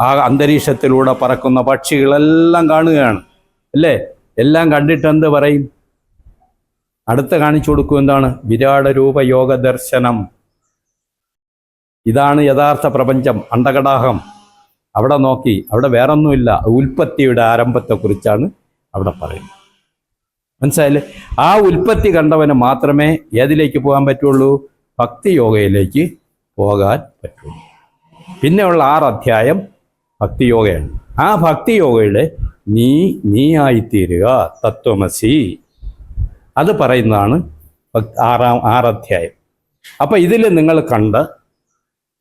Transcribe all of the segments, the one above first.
ആ അന്തരീക്ഷത്തിലൂടെ പറക്കുന്ന പക്ഷികളെല്ലാം കാണുകയാണ്. അല്ലേ? എല്ലാം കണ്ടിട്ട് എന്ത് പറയും? അടുത്ത കാണിച്ചു കൊടുക്കും എന്താണ്? വിരാട രൂപ യോഗ ദർശനം. ഇതാണ് യഥാർത്ഥ പ്രപഞ്ചം അണ്ടകടാഹം അവിടെ നോക്കി അവിടെ വേറൊന്നുമില്ല. ഉൽപ്പത്തിയുടെ ആരംഭത്തെക്കുറിച്ചാണ് അവിടെ പറയുന്നത്. മനസ്സിലായില്ലേ? ആ ഉൽപ്പത്തി കണ്ടവന് മാത്രമേ ഏതിലേക്ക് പോകാൻ പറ്റുള്ളൂ? ഭക്തി യോഗയിലേക്ക് പോകാൻ പറ്റുള്ളൂ. പിന്നെയുള്ള ആറ് അധ്യായം ഭക്തി യോഗയാണ് ആ ഭക്തിയോഗയുടെ നീ നീ ആയിത്തീരുക തത്വമസി. അത് പറയുന്നതാണ് ആറാം ആറധ്യായം. അപ്പം ഇതിൽ നിങ്ങൾ കണ്ട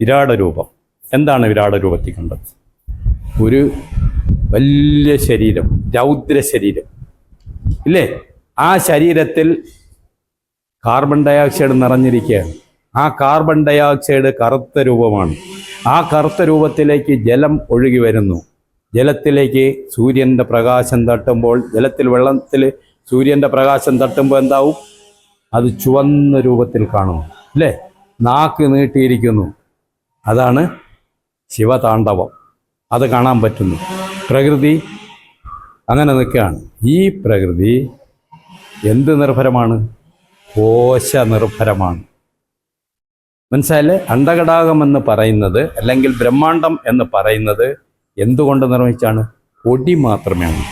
വിരാട രൂപം എന്താണ് വിരാട രൂപത്തിൽ കണ്ടത്? ഒരു വലിയ ശരീരം രൗദ്ര ശരീരം. ഇല്ലേ? ആ ശരീരത്തിൽ കാർബൺ ഡയോക്സൈഡ് നിറഞ്ഞിരിക്കുകയാണ്. ആ കാർബൺ ഡയോക്സൈഡ് കറുത്ത രൂപമാണ്. ആ കറുത്ത രൂപത്തിലേക്ക് ജലം ഒഴുകി വരുന്നു. ജലത്തിലേക്ക് സൂര്യന്റെ പ്രകാശം തട്ടുമ്പോൾ ജലത്തിൽ വെള്ളത്തിൽ സൂര്യന്റെ പ്രകാശം തട്ടുമ്പോൾ എന്താവും? അത് ചുവന്ന രൂപത്തിൽ കാണും അല്ലേ? നാക്ക് നീട്ടിയിരിക്കുന്നു. അതാണ് ശിവതാണ്ഡവം. അത് കാണാൻ പറ്റുന്നു. പ്രകൃതി അങ്ങനെ നിൽക്കുകയാണ്. ഈ പ്രകൃതി എന്ത് നിർഭരമാണ്? കോശ നിർഭരമാണ് മനസ്സിലായില്ലേ? അണ്ടഘടാകം എന്ന് പറയുന്നത് അല്ലെങ്കിൽ ബ്രഹ്മാണ്ടം എന്ന് പറയുന്നത് എന്തുകൊണ്ട് നിർമ്മിച്ചാണ്? പൊടി മാത്രമേ ഉള്ളൂ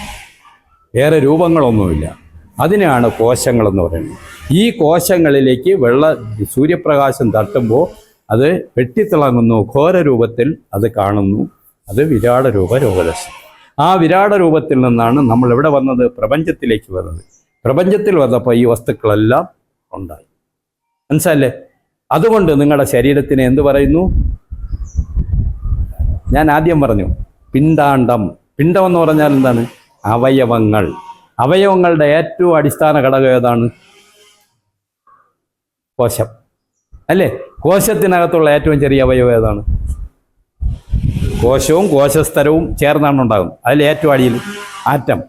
വേറെ രൂപങ്ങളൊന്നുമില്ല. അതിനെയാണ് കോശങ്ങളെന്ന് പറയുന്നത്. ഈ കോശങ്ങളിലേക്ക് വെള്ള സൂര്യപ്രകാശം തട്ടുമ്പോൾ അത് വെട്ടിത്തിളങ്ങുന്നു ഘോര രൂപത്തിൽ അത് കാണുന്നു. അത് വിരാട രൂപ രോഗദർശനം ആ വിരാട രൂപത്തിൽ നിന്നാണ് നമ്മൾ എവിടെ വന്നത്? പ്രപഞ്ചത്തിലേക്ക് വന്നത്. പ്രപഞ്ചത്തിൽ വന്നപ്പോൾ ഈ വസ്തുക്കളെല്ലാം ഉണ്ടായി. മനസ്സിലല്ലേ അതുകൊണ്ട് നിങ്ങളുടെ ശരീരത്തിന് എന്ത് പറയുന്നു? ഞാൻ ആദ്യം പറഞ്ഞു പിണ്ടാണ്ടം പിണ്ടം എന്ന് പറഞ്ഞാൽ എന്താണ്? അവയവങ്ങൾ. അവയവങ്ങളുടെ ഏറ്റവും അടിസ്ഥാന ഘടകം ഏതാണ്? കോശം. അല്ലേ? കോശത്തിനകത്തുള്ള ഏറ്റവും ചെറിയ അവയവം ഏതാണ്? കോശവും കോശസ്തരവും ചേർന്നാണ് ഉണ്ടാകുന്നത്. അതിൽ ഏറ്റവും അടിയിൽ ആറ്റം.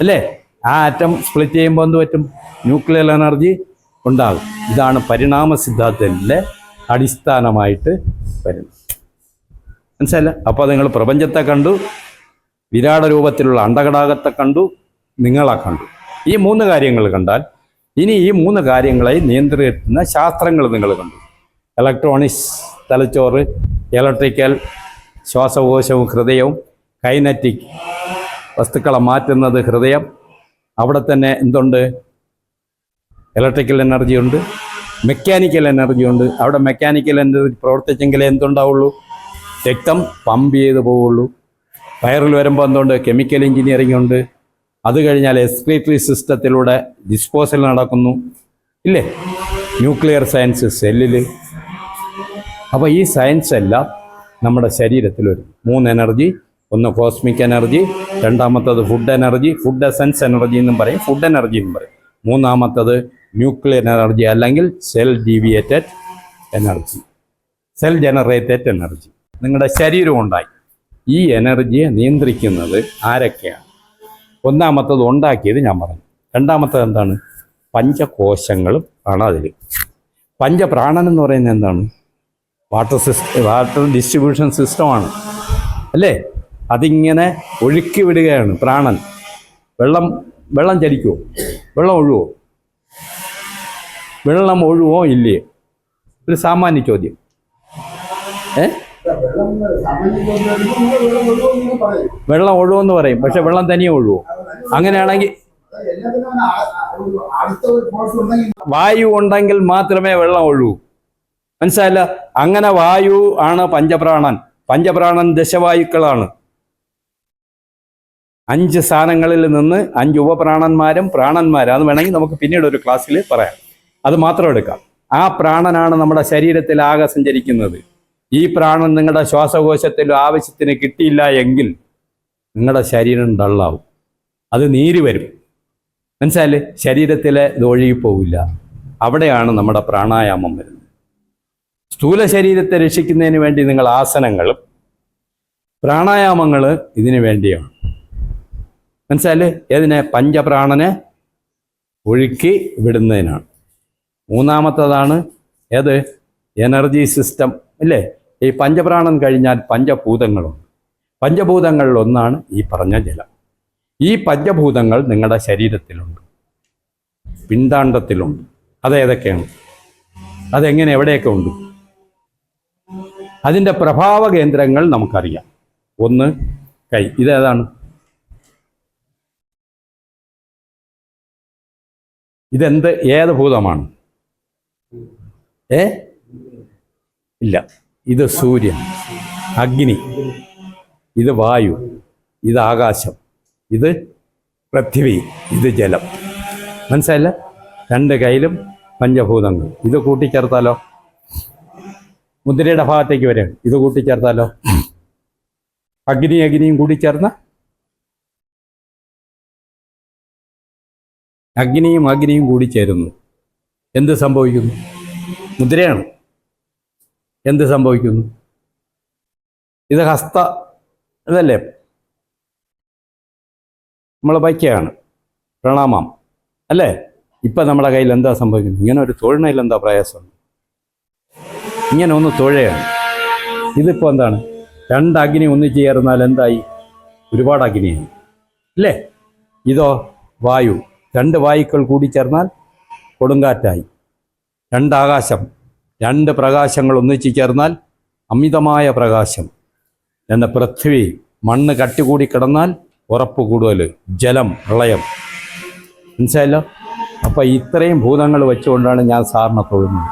അല്ലേ? ആ ആറ്റം സ്പ്ലിറ്റ് ചെയ്യുമ്പോൾ എന്ത് പറ്റും? ന്യൂക്ലിയർ എനർജി ഉണ്ടാകും. ഇതാണ് പരിണാമ സിദ്ധാന്തത്തിന്റെ അടിസ്ഥാനമായിട്ട് വരുന്നത്. മനസ്സിലല്ല അപ്പോൾ നിങ്ങൾ പ്രപഞ്ചത്തെ കണ്ടു വിരാട രൂപത്തിലുള്ള അണ്ടകടാകത്തെ കണ്ടു നിങ്ങളെ കണ്ടു. ഈ മൂന്ന് കാര്യങ്ങൾ കണ്ടാൽ ഇനി ഈ മൂന്ന് കാര്യങ്ങളെ നിയന്ത്രിക്കുന്ന ശാസ്ത്രങ്ങൾ നിങ്ങൾ കണ്ടു. ഇലക്ട്രോണിക്സ് തലച്ചോറ് ഇലക്ട്രിക്കൽ ശ്വാസകോശവും ഹൃദയവും കൈനറ്റിക് വസ്തുക്കളെ മാറ്റുന്നത് ഹൃദയം. അവിടെ തന്നെ എന്തുണ്ട്? ഇലക്ട്രിക്കൽ എനർജി ഉണ്ട് മെക്കാനിക്കൽ എനർജി ഉണ്ട്. അവിടെ മെക്കാനിക്കൽ എനർജി പ്രവർത്തിച്ചെങ്കിലേ എന്തുണ്ടാവുള്ളൂ? രക്തം പമ്പ് ചെയ്ത് പോവുള്ളൂ. വയറിൽ വരുമ്പോൾ എന്തുകൊണ്ട് കെമിക്കൽ എഞ്ചിനീയറിംഗ് ഉണ്ട്. അത് കഴിഞ്ഞാൽ എക്സ്ക്രീറ്ററി സിസ്റ്റത്തിലൂടെ ഡിസ്പോസൽ നടക്കുന്നു. ഇല്ലേ? ന്യൂക്ലിയർ സയൻസ് സെല്ലിൽ അപ്പോൾ ഈ സയൻസ് എല്ലാം നമ്മുടെ ശരീരത്തിൽ വരും. മൂന്ന് എനർജി ഒന്ന് കോസ്മിക് എനർജി രണ്ടാമത്തത് food energy food essence energy എന്നും പറയും ഫുഡ് എനർജി എന്നും പറയും. മൂന്നാമത്തത് ന്യൂക്ലിയർ എനർജി അല്ലെങ്കിൽ cell deviated energy. Cell generated energy. നിങ്ങളുടെ ശരീരം ഉണ്ടായി. ഈ എനർജിയെ നിയന്ത്രിക്കുന്നത് ആരൊക്കെയാണ്? ഒന്നാമത്തത് ഉണ്ടാക്കിയത് ഞാൻ പറഞ്ഞു. രണ്ടാമത്തത് എന്താണ്? പഞ്ചകോശങ്ങളും ആണ് അതിൽ. പഞ്ചപ്രാണൻ എന്ന് പറയുന്നത് എന്താണ്? വാട്ടർ സിസ്റ്റം വാട്ടർ ഡിസ്ട്രിബ്യൂഷൻ സിസ്റ്റമാണ് അല്ലേ? അതിങ്ങനെ ഒഴുക്കി വിടുകയാണ് പ്രാണൻ. വെള്ളം വെള്ളം ചലിക്കുമോ വെള്ളം ഒഴുവോ? വെള്ളം ഒഴുവോ ഇല്ലയോ ഒരു സാമാന്യ ചോദ്യം. ഏ? വെള്ളം ഒഴുവെന്ന് പറയും പക്ഷെ വെള്ളം തനിയെ ഒഴുവോ അങ്ങനെയാണെങ്കിൽ വായു ഉണ്ടെങ്കിൽ മാത്രമേ വെള്ളം ഒഴുവൂ മനസ്സിലായില്ല? അങ്ങനെ വായു ആണ് പഞ്ചപ്രാണൻ. പഞ്ചപ്രാണൻ ദശവായുക്കളാണ്. അഞ്ച് സ്ഥാനങ്ങളിൽ നിന്ന് അഞ്ച് ഉപപ്രാണന്മാരും പ്രാണന്മാരും. അത് വേണമെങ്കിൽ നമുക്ക് പിന്നീട് ഒരു ക്ലാസ്സിൽ പറയാം. അത് മാത്രം എടുക്കാം. ആ പ്രാണനാണ് നമ്മുടെ ശരീരത്തിൽ ആകെ സഞ്ചരിക്കുന്നത്. ഈ പ്രാണൻ നിങ്ങളുടെ ശ്വാസകോശത്തിൽ ആവശ്യത്തിന് കിട്ടിയില്ല എങ്കിൽ നിങ്ങളുടെ ശരീരം ഡള്ളാവും. അത് നീര് വരും. മനസ്സിലായില്ലേ? ശരീരത്തിലെ ഇത് ഒഴുകിപ്പോവില്ല അവിടെയാണ് നമ്മുടെ പ്രാണായാമം വരുന്നത്. സ്ഥൂല ശരീരത്തെ രക്ഷിക്കുന്നതിന് വേണ്ടി നിങ്ങൾ ആസനങ്ങളും പ്രാണായാമങ്ങൾ ഇതിനു വേണ്ടിയാണ്. മനസ്സിലായില്ലേ? ഏതിനെ? പഞ്ചപ്രാണനെ ഒഴുക്കി വിടുന്നതിനാണ്. മൂന്നാമത്തതാണ് ഏത്? എനർജി സിസ്റ്റം അല്ലേ ഈ പഞ്ചപ്രാണൻ കഴിഞ്ഞാൽ പഞ്ചഭൂതങ്ങളുണ്ട്. പഞ്ചഭൂതങ്ങളിൽ ഒന്നാണ് ഈ പറഞ്ഞ ജലം. ഈ പഞ്ചഭൂതങ്ങൾ നിങ്ങളുടെ ശരീരത്തിലുണ്ട്. പിന്താണ്ടത്തിലുണ്ട്. അതേതൊക്കെയാണ് അതെങ്ങനെ എവിടെയൊക്കെ ഉണ്ട്? അതിന്റെ പ്രഭാവ കേന്ദ്രങ്ങൾ നമുക്കറിയാം. ഒന്ന് കൈ. ഇതേതാണ് ഇതെന്ത്? ഏത് ഭൂതമാണ്? ഏ? ഇല്ല. ഇത് സൂര്യൻ. അഗ്നി. ഇത് വായു. ഇത് ആകാശം. ഇത് പൃഥ്വി. ഇത് ജലം. മനസ്സിലായില്ല? രണ്ട് കയ്യിലും പഞ്ചഭൂതങ്ങൾ. ഇത് കൂട്ടിച്ചേർത്താലോ? മുദ്രയുടെ ഭാഗത്തേക്ക് വരെ. ഇത് കൂട്ടിച്ചേർത്താലോ? അഗ്നി അഗ്നിയും കൂടിച്ചേർന്ന? അഗ്നിയും അഗ്നിയും കൂടി ചേരുന്നു എന്ത് സംഭവിക്കുന്നു? മുദ്രയാണ്. എന്ത് സംഭവിക്കുന്നു? ഇത് ഹസ്ത ഇതല്ലേ നമ്മൾ വയ്ക്കുകയാണ് പ്രണാമം. അല്ലേ? ഇപ്പം നമ്മുടെ കയ്യിൽ എന്താ സംഭവിക്കുന്നത്? ഇങ്ങനെ ഒരു തൊഴിലിൽ എന്താ പ്രയാസം? ഇങ്ങനെ ഒന്ന് തൊഴയാണ്. ഇതിപ്പോൾ എന്താണ്? രണ്ട് അഗ്നി ഒന്നിച്ച് ചേർന്നാൽ എന്തായി? ഒരുപാട് അഗ്നിയായി. അല്ലേ? ഇതോ വായു. രണ്ട് വായുക്കൾ കൂടി ചേർന്നാൽ കൊടുങ്കാറ്റായി. രണ്ടാകാശം. രണ്ട് പ്രകാശങ്ങൾ ഒന്നിച്ചു ചേർന്നാൽ അമിതമായ പ്രകാശം. എന്ന പൃഥ്വി മണ്ണ് കട്ടികൂടി കിടന്നാൽ ഉറപ്പ് കൂടുതൽ. ജലം പ്രളയം. മനസ്സിലായല്ലോ? അപ്പോൾ ഇത്രയും ഭൂതങ്ങൾ വെച്ചുകൊണ്ടാണ് ഞാൻ സാറിനെ തൊഴുന്നത്.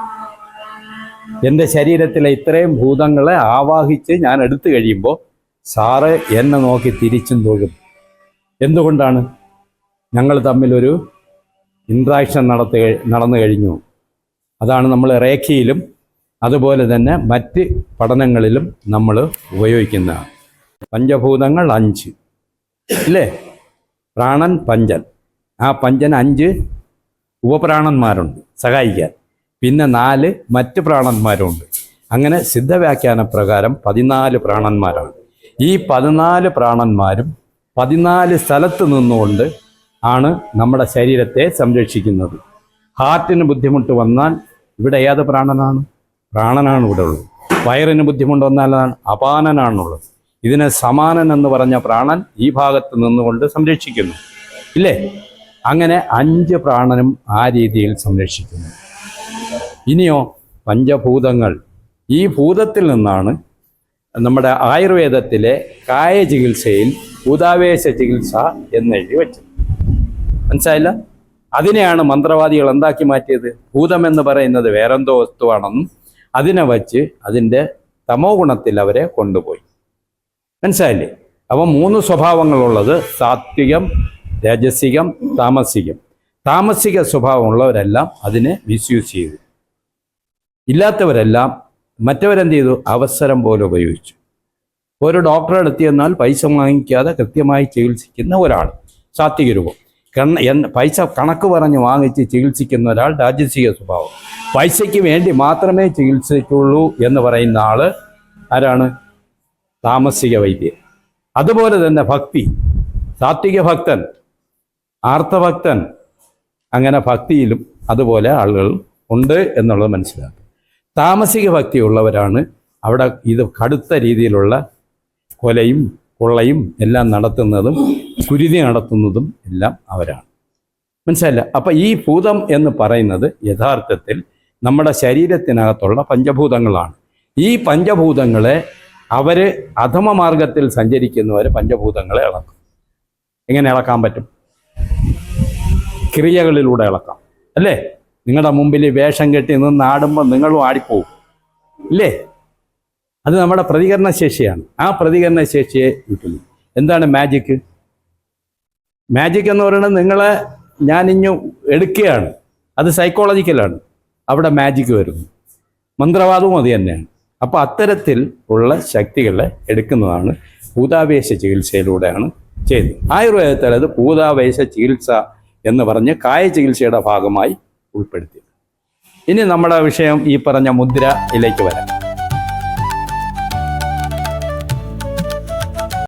എന്റെ ശരീരത്തിലെ ഇത്രയും ഭൂതങ്ങളെ ആവാഹിച്ച് ഞാൻ എടുത്തു കഴിയുമ്പോൾ സാറ് എന്നെ നോക്കി തിരിച്ചും തൊഴും. എന്തുകൊണ്ടാണ്? ഞങ്ങൾ തമ്മിലൊരു ഇൻട്രാക്ഷൻ നടത്തി നടന്നു കഴിഞ്ഞു. അതാണ് നമ്മൾ റേഖയിലും അതുപോലെ തന്നെ മറ്റ് പഠനങ്ങളിലും നമ്മൾ ഉപയോഗിക്കുന്ന പഞ്ചഭൂതങ്ങൾ അഞ്ച്. ഇല്ലേ? പ്രാണൻ പഞ്ചൻ. ആ പഞ്ചൻ അഞ്ച് ഉപപ്രാണന്മാരുണ്ട്. സഹായിക്കാൻ. പിന്നെ നാല് മറ്റ് പ്രാണന്മാരുണ്ട്. അങ്ങനെ സിദ്ധവ്യാഖ്യാന പ്രകാരം പതിനാല് പ്രാണന്മാരാണ്. ഈ പതിനാല് പ്രാണന്മാരും പതിനാല് സ്ഥലത്ത് നിന്നുകൊണ്ട് ആണ് നമ്മുടെ ശരീരത്തെ സംരക്ഷിക്കുന്നത്. ഹാർട്ടിന് ബുദ്ധിമുട്ട് വന്നാൽ ഇവിടെ ഏത് പ്രാണനാണ്? പ്രാണനാണ് ഇവിടെ ഉള്ളത്. വയറിന് ബുദ്ധിമുട്ട് വന്നാലാണ് അപാനനാണുള്ളത്. ഇതിനെ സമാനൻ എന്ന് പറഞ്ഞ പ്രാണൻ ഈ ഭാഗത്ത് നിന്നുകൊണ്ട് സംരക്ഷിക്കുന്നു. ഇല്ലേ? അങ്ങനെ അഞ്ച് പ്രാണനും ആ രീതിയിൽ സംരക്ഷിക്കുന്നു. ഇനിയോ പഞ്ചഭൂതങ്ങൾ. ഈ ഭൂതത്തിൽ നിന്നാണ് നമ്മുടെ ആയുർവേദത്തിലെ കായ ചികിത്സയിൽ ഭൂതാവേശ ചികിത്സ എന്നെഴുതി വെച്ചത്. മനസ്സിലായില്ല? അതിനെയാണ് മന്ത്രവാദികൾ എന്താക്കി മാറ്റിയത്? ഭൂതമെന്ന് പറയുന്നത് വേറെന്തോ വസ്തുവാണെന്നും അതിനെ വച്ച് അതിന്റെ തമോ ഗുണത്തിൽ അവരെ കൊണ്ടുപോയി. മനസ്സിലായില്ലേ? അവ മൂന്ന് സ്വഭാവങ്ങളുള്ളത് സാത്വികം രജസികം താമസികം. താമസിക സ്വഭാവമുള്ളവരെല്ലാം അതിനെ മിസ്യൂസ് ചെയ്തു. ഇല്ലാത്തവരെല്ലാം മറ്റവരെന്ത് ചെയ്തു? അവസരം പോലെ ഉപയോഗിച്ചു. ഒരു ഡോക്ടറെ അടുത്ത് പൈസ വാങ്ങിക്കാതെ കൃത്യമായി ചികിത്സിക്കുന്ന ഒരാൾ സാത്വിക രൂപം കണ്ണ പൈസ കണക്ക് പറഞ്ഞ് വാങ്ങിച്ച് ചികിത്സിക്കുന്ന ഒരാൾ രാജസിക സ്വഭാവം. പൈസയ്ക്ക് വേണ്ടി മാത്രമേ ചികിത്സിക്കുള്ളൂ എന്ന് പറയുന്ന ആൾ ആരാണ്? താമസിക വൈദ്യൻ. അതുപോലെ തന്നെ ഭക്തി. സാത്വിക ഭക്തൻ ആർത്തഭക്തൻ അങ്ങനെ ഭക്തിയിലും അതുപോലെ ആളുകൾ ഉണ്ട് എന്നുള്ളത് മനസ്സിലാക്കുക. താമസിക ഭക്തി ഉള്ളവരാണ് അവിടെ ഇത് കടുത്ത രീതിയിലുള്ള കൊലയും കൊള്ളയും എല്ലാം നടത്തുന്നതും കുരുതി നടത്തുന്നതും എല്ലാം അവരാണ്. മനസ്സിലായില്ല? അപ്പം ഈ ഭൂതം എന്ന് പറയുന്നത് യഥാർത്ഥത്തിൽ നമ്മുടെ ശരീരത്തിനകത്തുള്ള പഞ്ചഭൂതങ്ങളാണ്. ഈ പഞ്ചഭൂതങ്ങളെ അവർ അധമ മാർഗത്തിൽ സഞ്ചരിക്കുന്നവർ പഞ്ചഭൂതങ്ങളെ ഇളക്കും. എങ്ങനെ ഇളക്കാൻ പറ്റും? ക്രിയകളിലൂടെ ഇളക്കാം. അല്ലേ? നിങ്ങളുടെ മുമ്പിൽ വേഷം കെട്ടി നിന്ന് ആടുമ്പോൾ നിങ്ങളും ആടിപ്പോവും. ഇല്ലേ? അത് നമ്മുടെ പ്രതികരണ ശേഷിയാണ് ആ പ്രതികരണ ശേഷിയെ കിട്ടുന്നു എന്താണ് മാജിക്ക് മാജിക് എന്ന് പറയുന്നത് നിങ്ങളെ ഞാൻ ഇഞ്ഞു എടുക്കുകയാണ്. അത് സൈക്കോളജിക്കലാണ് അവിടെ മാജിക് വരുന്നു മന്ത്രവാദവും അത് തന്നെയാണ്. അപ്പോൾ അത്തരത്തിൽ ഉള്ള ശക്തികളെ എടുക്കുന്നതാണ് ഭൂതാവേശ ചികിത്സയിലൂടെയാണ് ചെയ്യുന്നത്. ആയുർവേദത്തിൽ അത് ഭൂതാവേശ ചികിത്സ എന്ന് പറഞ്ഞ് കായ ചികിത്സയുടെ ഭാഗമായി ഉൾപ്പെടുത്തി ഇനി നമ്മുടെ വിഷയം ഈ പറഞ്ഞ മുദ്രയിലേക്ക് വരാം.